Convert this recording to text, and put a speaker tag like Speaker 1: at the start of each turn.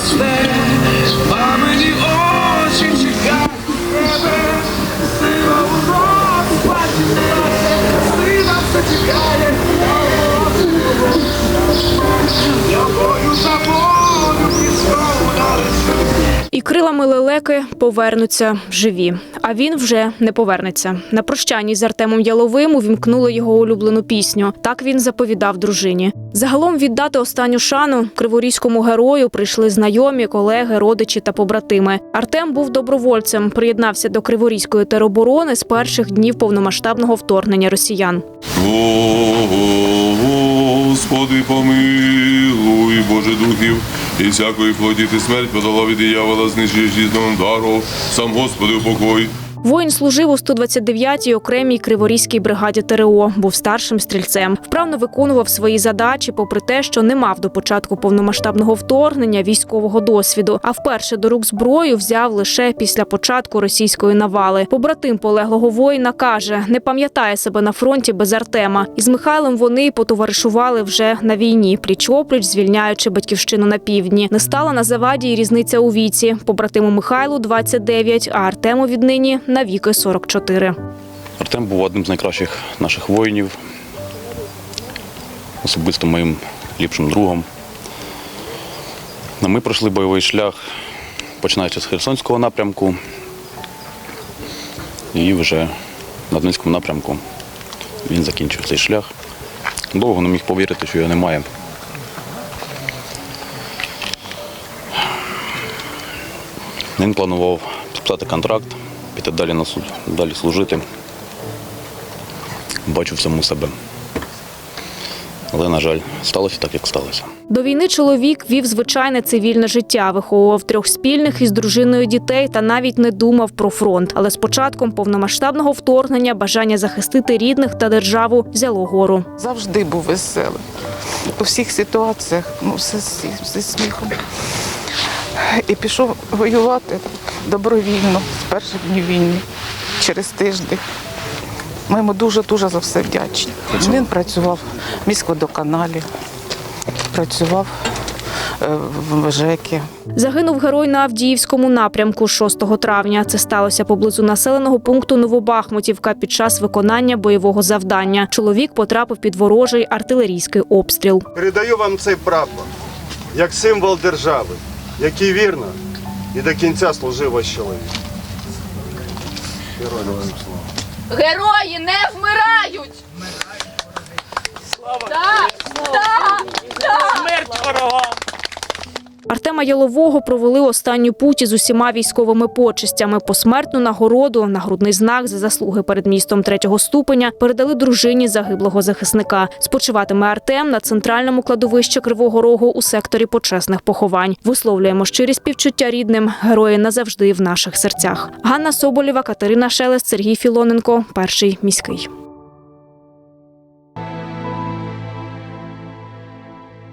Speaker 1: atmosphere.
Speaker 2: Barbara Крилами лелеки повернуться живі. А він вже не повернеться. На прощанні з Артемом Яловим увімкнули його улюблену пісню. Так він заповідав дружині. Загалом віддати останню шану криворізькому герою прийшли знайомі, колеги, родичі та побратими. Артем був добровольцем, приєднався до криворізької тероборони з перших днів повномасштабного вторгнення росіян.
Speaker 3: О, Господи, помилуй, Боже духів, і всякої плоді ти смерть подала від диявола, знищуєш різному дару, сам Господи упокой.
Speaker 2: Воїн служив у 129-й окремій криворізькій бригаді ТРО, був старшим стрільцем. Вправно виконував свої задачі, попри те, що не мав до початку повномасштабного вторгнення військового досвіду. А вперше до рук зброю взяв лише після початку російської навали. Побратим полеглого воїна каже, не пам'ятає себе на фронті без Артема. Із Михайлом вони потоваришували вже на війні, пліч опліч, звільняючи батьківщину на півдні. Не стала на заваді й різниця у віці. Побратиму Михайлу 29, а Артему віднині навіки 44.
Speaker 4: Артем був одним з найкращих наших воїнів, особисто моїм ліпшим другом. Ми пройшли бойовий шлях, починаючи з Херсонського напрямку і вже на Донецькому напрямку він закінчив цей шлях. Довго не міг повірити, що його немає. Він планував підписати контракт, піти далі, на суд, далі служити. Бачу в цьому себе. Але, на жаль, сталося так, як сталося.
Speaker 2: До війни чоловік вів звичайне цивільне життя, виховував трьох спільних із дружиною дітей та навіть не думав про фронт. Але з початком повномасштабного вторгнення бажання захистити рідних та державу взяло гору.
Speaker 5: завжди був веселий. У всіх ситуаціях, ну, все, з- зі сміхом. І пішов воювати добровільно з перших днів війни, через тиждень. Ми йому дуже-дуже за все вдячні. Він працював в міськводоканалі, працював е, в ЖЕКі.
Speaker 2: Загинув герой на Авдіївському напрямку 6 травня. Це сталося поблизу населеного пункту Новобахмутівка під час виконання бойового завдання. Чоловік потрапив під ворожий артилерійський обстріл.
Speaker 6: Передаю вам цей прапор як символ держави, який вірно і до кінця служив ваш чоловік. Героям слава.
Speaker 7: Герої не вмирають! Так, так,
Speaker 2: Артема Ялового провели останню путь із усіма військовими почестями. Посмертну нагороду, нагрудний знак за заслуги перед містом третього ступеня передали дружині загиблого захисника. Спочиватиме Артем на центральному кладовищі Кривого Рогу у секторі почесних поховань. Висловлюємо щирі співчуття рідним. Герої назавжди в наших серцях. Ганна Соболєва, Катерина Шелест, Сергій Філоненко. Перший міський.